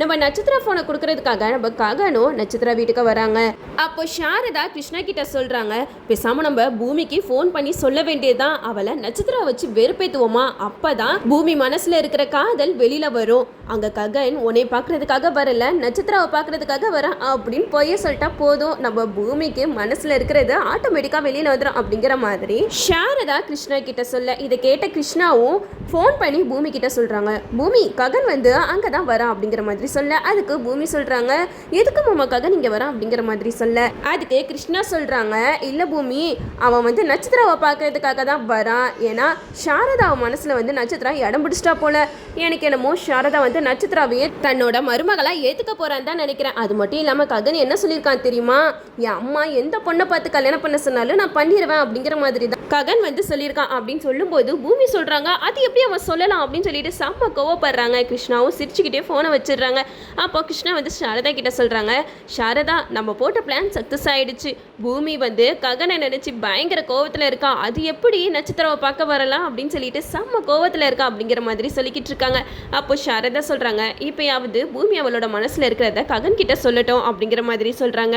நம்ம நட்சத்திர ஃபோனை கொடுக்கறதுக்காக நம்ம ககனும் நட்சத்திர வீட்டுக்கு வராங்க. அப்போ சாரதா கிருஷ்ணா கிட்ட சொல்கிறாங்க பேசாமல் நம்ம பூமிக்கு ஃபோன் பண்ணி சொல்ல வேண்டியதுதான். அவளை நட்சத்திரம் வச்சு வெறுப்பேத்துவோமா? அப்போ தான் பூமி மனசில் இருக்கிற காதல் வெளியில் வரும். அங்கே ககன் உன்னை பார்க்கறதுக்காக வரல நட்சத்திராவை பார்க்கறதுக்காக வரேன் அப்படின்னு பொய்ய சொல்லிட்டா போதும். நம்ம பூமிக்கு மனசில் இருக்கிறது ஆட்டோமேட்டிக்காக வெளியில் வந்துடும் அப்படிங்கிற மாதிரி சாரதா கிருஷ்ணா கிட்ட சொல்ல இதை கேட்ட கிருஷ்ணாவும் ஃபோன் பண்ணி பூமி கிட்ட சொல்கிறாங்க பூமி ககன் வந்து அங்கே தான் வரான் அப்படிங்கிற மாதிரி சொல்ல அதுக்கு பூமி சொல்கிறாங்க எதுக்கு மாமாக்காக ககன் இங்கே வரான் அப்படிங்கிற மாதிரி சொல்ல. அதுக்கு கிருஷ்ணா சொல்கிறாங்க இல்லை பூமி அவன் வந்து நட்சத்திராவை பார்க்கறதுக்காக தான் வரான். ஏன்னா சாரதா அவன் மனசில் வந்து நட்சத்திரா இடம் பிடிச்சிட்டா போல. எனக்கு என்னமோ சாரதா வந்து நட்சத்திராவையே தன்னோட மருமகளாக ஏற்றுக்க போகிறான்னு தான் நினைக்கிறேன். அது மட்டும் இல்லாமல் ககன் என்ன சொல்லியிருக்கான் தெரியுமா? என் அம்மா எந்த பொண்ணை பார்த்து கல்யாணம் பண்ண சொன்னாலும் நான் பண்ணிடுவேன் அப்படிங்கிற மாதிரி தான். ககன் வந்து சொல்லியிருக்கான் அப்படின்னு சொல்லும்போது பூமி சொல்கிறாங்க அது எப்படி அவன் சொல்லலாம்? அப்படின்னு சொல்லிட்டு செம்ம கோவப்படுறாங்க. கிருஷ்ணாவும் சிரிச்சுக்கிட்டே ஃபோனை வச்சிடுறாங்க. அப்போ கிருஷ்ணா வந்து சாரதா கிட்ட சொல்கிறாங்க சாரதா நம்ம போட்ட பிளான் சக்ஸஸ் ஆயிடுச்சு. பூமி வந்து ககனை நினச்சி பயங்கர கோவத்தில் இருக்கா. அது எப்படி நட்சத்திரவை பார்க்க வரலாம்? அப்படின்னு சொல்லிட்டு செம்ம கோவத்தில் இருக்கா அப்படிங்கிற மாதிரி சொல்லிக்கிட்டு இருக்காங்க. அப்போ சாரதா சொல்கிறாங்க இப்போயாவது பூமி அவளோட மனசில் இருக்கிறத ககன் கிட்ட சொல்லட்டும் அப்படிங்கிற மாதிரி சொல்கிறாங்க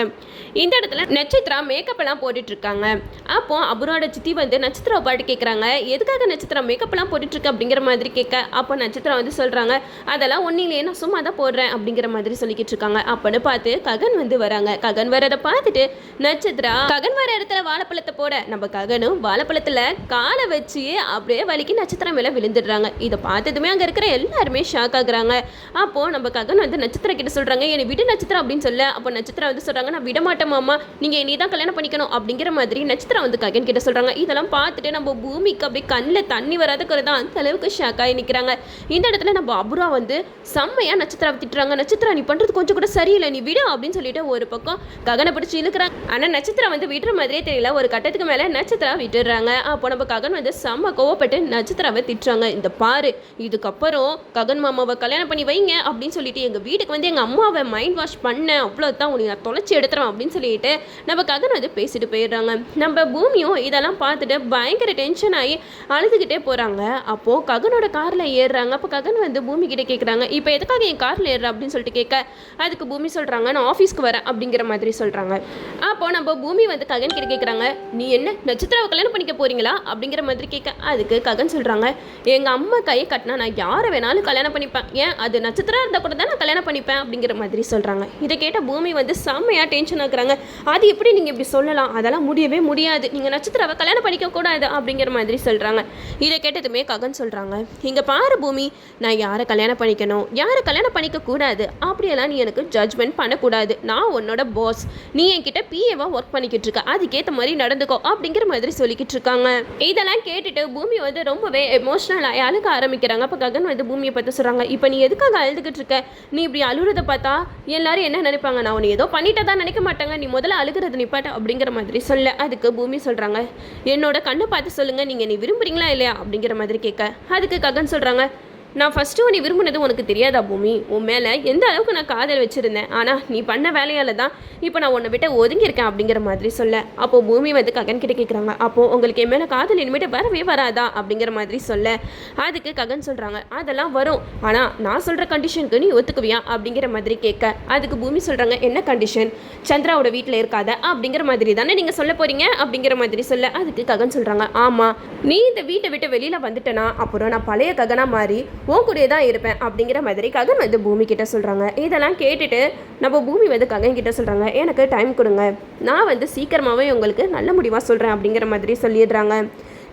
இந்த இடத்துல நட்சத்திரா மேக்கப் எல்லாம் போட்டுட்டு இருக்காங்க. அப்போ அபுரோட சித்தி வந்து நட்சத்திர பாட்டு கேட்குறாங்க எதுக்காக நட்சத்திரம் மேக்கப் எல்லாம் போட்டுட்டு இருக்க? அப்படிங்கிற மாதிரி கேட்க அப்போ நட்சத்திரம் வந்து சொல்கிறாங்க அதெல்லாம் ஒன்றும் இல்லையே நான் சும்மா தான் போடுறேன் அப்படிங்கிற மாதிரி சொல்லிக்கிட்டு இருக்காங்க. அப்போன்னு பார்த்து ககன் வந்து வராங்க. ககன் வரதை பார்த்துட்டு நட்சத்திரா ககன் வர இடத்துல வாழைப்பழத்தை போட. நம்ம ககனும் வாழைப்பழத்தில் காலை வச்சு அப்படியே வலிக்கு நட்சத்திரம் மேலே விழுந்துடுறாங்க. இதை பார்த்ததுமே அங்கே இருக்கிற எல்லாருமே ஷாக் ஆகுறாங்க. அப்போ நம்ம ககன் வந்து நட்சத்திரம் கிட்ட சொல்றாங்க என்னை விடு நட்சத்திரம் அப்படின்னு சொல்ல. அப்போ நட்சத்திரம் வந்து சொல்றாங்க நான் விட மாட்டேன் மாமா. நீங்க என்னை தான் கல்யாணம் பண்ணிக்கணும். அப்படிங்கிற மாதிரி நட்சத்திரம் வந்து ககன் கிட்ட சொல்றாங்க. இதெல்லாம் பார்த்துட்டு நம்ம பூமிக்கு அப்படியே கண்ணில் தண்ணி வராத குறைதான் அந்த அளவுக்கு ஷாக் ஆகி நிற்கிறாங்க இந்த இடத்துல நம்ம அபுரா வந்து செம்மையா நட்சத்திரம் திட்டுறாங்க. நட்சத்திரம் நீ பண்ணுறது கொஞ்சம் கூட சரியில்லை. நீ விடு அப்படின்னு சொல்லிட்டு ஒரு பக்கம் ககனை பிடிச்சி இழுக்கிறாங்க. ஆனால் நட்சத்திரம் வந்து விடுற மாதிரியே தெரியல. ஒரு கட்டத்துக்கு மேலே நட்சத்திரம் விட்டுடுறாங்க. அப்போ நம்ம ககன் வந்து செம்ம கோவப்பட்டு நட்சத்திராவை திட்டுறாங்க. இந்த பாரு இதுக்கப்புறம் ககன் மாமாவை கல்யாணம் பண்ணி வைங்க அப்படின்னு சொல்லிட்டு எங்கள் வீட்டுக்கு வந்து எங்கள் அம்மாவை மைண்ட் வாஷ் பண்ணேன் அவ்வளோதான் உனக்கு நான் தொலைச்சி எடுத்துறேன் அப்படின்னு சொல்லிட்டு நம்ம ககன் வந்து பேசிட்டு போயிடுறாங்க. நம்ம பூமியும் இதெல்லாம் பார்த்துட்டு பயங்கர டென்ஷன் ஆகி அழுதுகிட்டே போகிறாங்க அப்போது ககனோட காரில் ஏறுறாங்க. அப்போ ககன் வந்து பூமி கிட்டே கேட்குறாங்க இப்போ எதுக்காக என் காரில் ஏறுற அப்படின்னு சொல்லிட்டு கேட்க அதுக்கு பூமி சொல்கிறாங்க நான் ஆஃபீஸ்க்கு வரேன் அப்படிங்கிற மாதிரி சொல்கிறாங்க அப்போ நம்ம பூமி வந்து ககன் கிட்ட கேட்குறாங்க நீ என்ன நட்சத்திராவை கல்யாணம் பண்ணிக்க போறீங்களா? அப்படிங்கிற மாதிரி கேட்க அதுக்கு ககன் சொல்கிறாங்க எங்கள் அம்மா கையை கட்டினா நான் யாரை வேணாலும் கல்யாணம் பண்ணிப்பேன். ஏன் அது நட்சத்திரம் இருந்தால் கூட தான் நான் கல்யாணம் பண்ணிப்பேன் அப்படிங்கிற மாதிரி சொல்கிறாங்க இதை கேட்ட பூமி வந்து செம்மையாக டென்ஷன் ஆகுறாங்க அது எப்படி நீங்கள் இப்படி சொல்லலாம்? அதெல்லாம் முடியவே முடியாது. நீங்கள் நட்சத்திராவை கல்யாணம் பண்ணிக்க கூடாது அப்படிங்கிற மாதிரி சொல்கிறாங்க இதை கேட்டதுமே ககன் சொல்கிறாங்க இங்கே பாரு பூமி நான் யாரை கல்யாணம் பண்ணிக்கணும்? யாரை கல்யாணம் பண்ணிக்க கூடாது அப்படியெல்லாம் நீ எனக்கு ஜட்ஜ்மெண்ட் பண்ணக்கூடாது. நான் உன்னோட பாஸ் நீ என்கிட்ட பிஏவாக ஒர்க் பண்ணிக்கிட்டு இருக்க. அதுக்கேற்ற மாதிரி நடந்துக்கோ அப்படிங்கிற மாதிரி சொல்லிக்கிட்டு இருக்காங்க. இதெல்லாம் கேட்டுட்டு பூமி வந்து ரொம்பவே எமோஷனல் ஆகி அழுக ஆரம்பிக்கிறாங்க. அப்போ ககன் வந்து பூமியை பார்த்து சொல்கிறாங்க இப்போ நீ எதுக்காக அழுதுகிட்டு இருக்க? நீ இப்படி அழுகிறத பார்த்தா எல்லாரும் என்ன நினைப்பாங்க? நான் உன்னை ஏதோ பண்ணிட்டே தான் நினைக்க மாட்டாங்க. நீ முதல்ல அழுகிறது நிப்பாட்ட அப்படிங்கிற மாதிரி சொல்ல அதுக்கு பூமி சொல்கிறாங்க என்னோட கண்ணை பார்த்து சொல்லுங்கள் நீங்கள் நீ விரும்புகிறீங்களா இல்லையா? அப்படிங்கிற மாதிரி கேட்க. அதுக்கு ககன் சொல்கிறாங்க நான் ஃபஸ்ட்டு உன்னை விரும்பினது உனக்கு தெரியாதா பூமி? உன் மேலே எந்த அளவுக்கு நான் காதல் வச்சுருந்தேன். ஆனால் நீ பண்ண வேலையால் தான் இப்போ நான் உன்னை விட்டு ஒதுங்கியிருக்கேன் அப்படிங்கிற மாதிரி சொல்ல. அப்போ பூமி வந்து ககன் கிட்ட கேட்குறாங்க அப்போது உங்களுக்கு என் மேலே காதல் இனிமேட்டு வரவே வராதா அப்படிங்கிற மாதிரி சொல்ல. அதுக்கு ககன் சொல்கிறாங்க அதெல்லாம் வரும். ஆனால் நான் சொல்கிற கண்டிஷனுக்கு நீ ஒத்துக்குவியா அப்படிங்கிற மாதிரி கேட்க. அதுக்கு பூமி சொல்கிறாங்க என்ன கண்டிஷன் சந்திராவோட வீட்டில் இருக்காத அப்படிங்கிற மாதிரி தானே நீங்கள் சொல்ல போகிறீங்க அப்படிங்கிற மாதிரி சொல்ல. அதுக்கு ககன் சொல்கிறாங்க ஆமாம் நீ இந்த வீட்டை விட்டு வெளியில் வந்துட்டேனா? அப்புறம் நான் பழைய ககனாக மாறி உன் கூடயே தான் இருப்பேன் அப்படிங்கிற மாதிரி ககன் வந்து பூமி கிட்ட சொல்கிறாங்க இதெல்லாம் கேட்டுட்டு நம்ம பூமி வந்து ககன் கிட்ட சொல்கிறாங்க எனக்கு டைம் கொடுங்க. நான் வந்து சீக்கிரமாகவே உங்களுக்கு நல்ல முடிவாக சொல்கிறேன் அப்படிங்கிற மாதிரி சொல்லிடுறாங்க.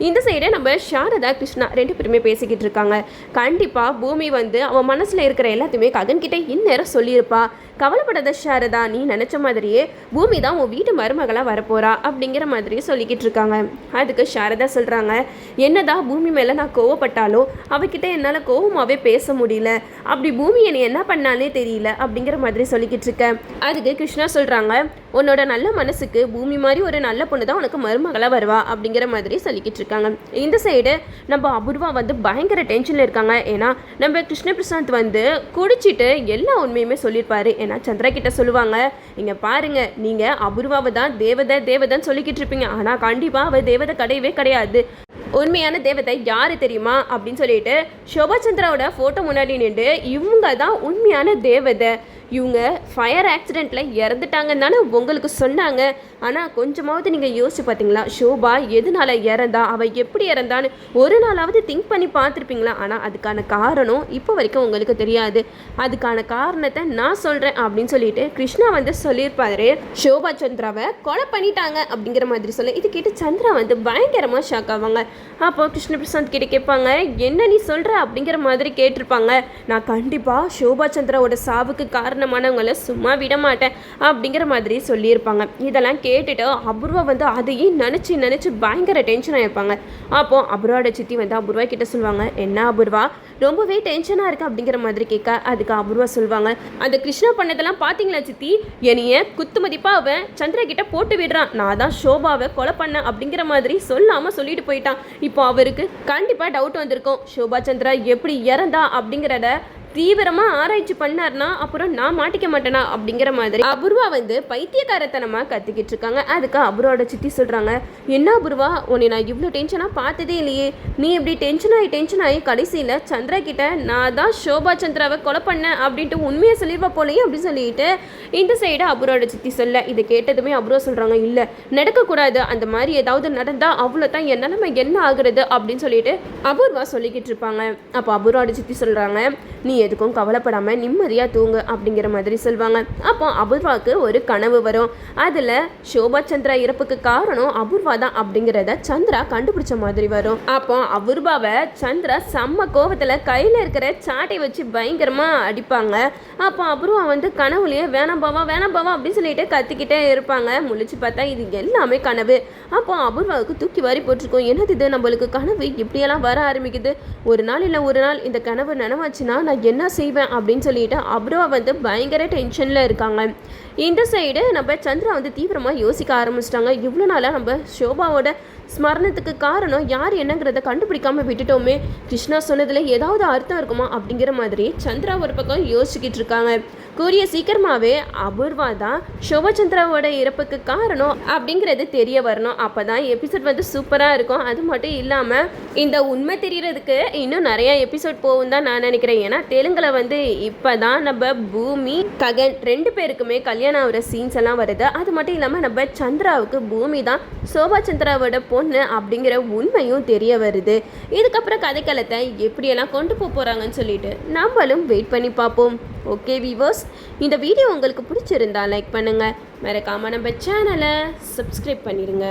இந்த சைடு நம்ம சாரதா கிருஷ்ணா ரெண்டு பேருமே பேசிக்கிட்டு இருக்காங்க. கண்டிப்பாக பூமி வந்து அவன் மனசில் இருக்கிற எல்லாத்தையுமே ககன்கிட்ட இந்நேரம் சொல்லியிருப்பா. கவலைப்படாத சாரதா நீ நினச்ச மாதிரியே பூமி தான் உன் வீட்டு மருமகளாக வரப்போறா அப்படிங்கிற மாதிரி சொல்லிக்கிட்டு இருக்காங்க. அதுக்கு சாரதா சொல்கிறாங்க என்னதான் பூமி மேலே நான் கோவப்பட்டாலும் அவகிட்ட என்னால் கோவமாகவே பேச முடியல. அப்படி பூமி என்னை என்ன பண்ணாலே தெரியல அப்படிங்கிற மாதிரி சொல்லிக்கிட்டு இருக்கேன் அதுக்கு கிருஷ்ணா சொல்கிறாங்க உன்னோட நல்ல மனசுக்கு பூமி மாதிரி ஒரு நல்ல பொண்ணு தான் உனக்கு மருமகளாக வருவா அப்படிங்கிற மாதிரி சொல்லிக்கிட்டு இருக்காங்க. இந்த சைடு நம்ம அபூர்வா வந்து பயங்கர டென்ஷனில் இருக்காங்க. ஏன்னா நம்ம கிருஷ்ண பிரசாந்த் வந்து குடிச்சிட்டு எல்லா உண்மையுமே சொல்லியிருப்பாரு. ஏன்னா சந்திரா கிட்ட சொல்லுவாங்க இங்கே பாருங்க நீங்கள் அபூர்வாவை தான் தேவதை தேவதைன்னு சொல்லிக்கிட்டு இருப்பீங்க. ஆனால் கண்டிப்பாக அவள் தேவதை கிடையவே கிடையாது. உண்மையான தேவதை யாரு தெரியுமா? அப்படின்னு சொல்லிட்டு சோபா சந்திராவோட ஃபோட்டோ முன்னாடி நின்று இவங்க தான் உண்மையான தேவதை. இவங்க ஃபயர் ஆக்சிடெண்ட்டில் இறந்துட்டாங்கன்னு தானே உங்களுக்கு சொன்னாங்க. ஆனால் கொஞ்சமாவது நீங்கள் யோசிச்சு பார்த்தீங்களா ஷோபா எதனால இறந்தா? அவள் எப்படி இறந்தான்னு ஒரு நாளாவது திங்க் பண்ணி பார்த்துருப்பீங்களா? ஆனால் அதுக்கான காரணம் இப்போ வரைக்கும் உங்களுக்கு தெரியாது. அதுக்கான காரணத்தை நான் சொல்கிறேன் அப்படின்னு சொல்லிட்டு கிருஷ்ணா வந்து சொல்லியிருப்பாரு. ஷோபா சந்திராவை கொலை பண்ணிட்டாங்க அப்படிங்கிற மாதிரி சொல்ல. இது கேட்டு சந்திரா வந்து பயங்கரமாக ஷாக் ஆவாங்க. அப்போ கிருஷ்ண பிரசாந்த் கிட்ட கேட்பாங்க என்ன நீ சொல்கிற அப்படிங்கிற மாதிரி கேட்டிருப்பாங்க. நான் கண்டிப்பாக ஷோபா சந்திராவோட சாவுக்கு காரணம் காரணமானவங்கள சும்மா விட மாட்டேன் அப்படிங்கிற மாதிரி சொல்லியிருப்பாங்க. இதெல்லாம் கேட்டுட்டு அபூர்வா வந்து அதையும் நினச்சி நினச்சி பயங்கர டென்ஷன் ஆகிருப்பாங்க அப்போ அபூர்வாவோட சித்தி வந்து அபூர்வா கிட்ட சொல்லுவாங்க என்ன அபூர்வா? ரொம்பவே டென்ஷனாக இருக்கு அப்படிங்கிற மாதிரி கேட்க அதுக்கு அபூர்வா சொல்லுவாங்க. அந்த கிருஷ்ணா பண்ணதெல்லாம் பார்த்தீங்களா சித்தி? என்னைய குத்து மதிப்பாக அவன் சந்திரா கிட்ட போட்டு விடுறான் நான் தான் ஷோபாவை கொலை பண்ணேன் அப்படிங்கிற மாதிரி சொல்லாமல் சொல்லிட்டு போயிட்டான். இப்போ அவருக்கு கண்டிப்பாக டவுட் வந்திருக்கும். ஷோபா சந்திரா எப்படி இறந்தா அப்படிங்கிறத தீவிரமாக ஆராய்ச்சி பண்ணார்னா அப்புறம் நான் மாட்டிக்க மாட்டேனா அப்படிங்கிற மாதிரி அபூர்வா வந்து பைத்தியக்காரத்தனமாக கத்திக்கிட்டு இருக்காங்க. அதுக்கு அபூர்வாவோட சித்தி சொல்கிறாங்க என்ன அபூர்வா? உன்னை நான் இவ்வளோ டென்ஷனாக பார்த்ததே இல்லையே. நீ இப்படி டென்ஷன் ஆகி டென்ஷன் ஆகி கடைசியில் சந்திரா கிட்ட நான் தான் ஷோபா சந்திராவை கொலை பண்ணேன் அப்படின்ட்டு உண்மையை சொல்லிடுவா போலையே அப்படின்னு சொல்லிட்டு இந்த சைடு அபூர்வாவோட சித்தி சொல்ல. இதை கேட்டதுமே அபூர்வா சொல்கிறாங்க இல்லை நடக்கக்கூடாது. அந்த மாதிரி ஏதாவது நடந்தால் அவ்வளோ தான் என் நிலைமை என்ன ஆகுறது? அப்படின்னு சொல்லிட்டு அபூர்வா சொல்லிக்கிட்டு இருப்பாங்க. அப்போ அபூர்வாவோட சித்தி சொல்கிறாங்க நீ எதுக்கும் கவலைப்படாமல் நிம்மதியா தூங்கு அப்படிங்கிற மாதிரி சொல்லுவாங்க அப்போ அபூர்வாவுக்கு ஒரு கனவு வரும். அதுல சோபா சந்திரா இறப்புக்கு காரணம் அபூர்வா தான் அப்படிங்கிறத சந்திரா கண்டுபிடிச்ச மாதிரி வரும். அப்போ அபூர்வாவை சந்திரா செம்ம கோபத்தில் கையில இருக்கிற சாட்டை வச்சு பயங்கரமா அடிப்பாங்க. அப்போ அபூர்வா வந்து கனவுலயே வேணாம் பாவா வேணாம் பாவா அப்படின்னு சொல்லிட்டு கத்திக்கிட்டே இருப்பாங்க. முழிச்சு பார்த்தா இது எல்லாமே கனவு. அப்போ அபூர்வாவுக்கு தூக்கி வாரி போட்டிருக்கோம். என்னது இது? நம்மளுக்கு கனவு இப்படியெல்லாம் வர ஆரம்பிக்குது. ஒரு நாள் இல்லை ஒரு நாள். இந்த கனவு நினைவாச்சுன்னா நான் என்ன செய்வேன் அப்படின்னு சொல்லிட்டு அபூர்வா வந்து பயங்கர டென்ஷனில் இருக்காங்க. இந்த சைடு நம்ம சந்திரா வந்து தீவிரமாக யோசிக்க ஆரம்பிச்சிட்டாங்க. இவ்வளோ நாளாக நம்ம ஷோபாவோட ஸ்மரணத்துக்கு காரணம் யார் என்னங்கிறத கண்டுபிடிக்காம விட்டுட்டோமே. கிருஷ்ணா சொன்னதில் ஏதாவது அர்த்தம் இருக்குமா அப்படிங்கிற மாதிரி சந்திரா ஒரு பக்கம் யோசிச்சுக்கிட்டு இருக்காங்க. கூறிய சீக்கிரமாகவே அபூர்வா தான் சோபச்சந்திராவோட இறப்புக்கு காரணம் அப்படிங்கிறது தெரிய வரணும். அப்போ தான் எபிசோட் வந்து சூப்பராக இருக்கும். அது மட்டும் இல்லாமல் இந்த உண்மை தெரியறதுக்கு இன்னும் நிறையா எபிசோட் போகும் தான் நான் நினைக்கிறேன். ஏன்னா தெலுங்கில் வந்து இப்போ தான் நம்ம பூமி ககன் ரெண்டு பேருக்குமே கல்யாணம் ஆகிற சீன்ஸ் எல்லாம் வருது. அது மட்டும் இல்லாமல் நம்ம சந்திராவுக்கு பூமி தான் சோபா சந்திராவோட பொண்ணு அப்படிங்கிற உண்மையும் தெரிய வருது. இதுக்கப்புறம் கதைக்களத்தை எப்படியெல்லாம் கொண்டு போக போகிறாங்கன்னு சொல்லிட்டு நம்மளும் வெயிட் பண்ணி பார்ப்போம். ஓகே வீவர்ஸ் இந்த வீடியோ உங்களுக்கு பிடிச்சிருந்தா லைக் பண்ணுங்கள் மறக்காமல் நம்ம சேனலை சப்ஸ்கிரைப் பண்ணிடுங்க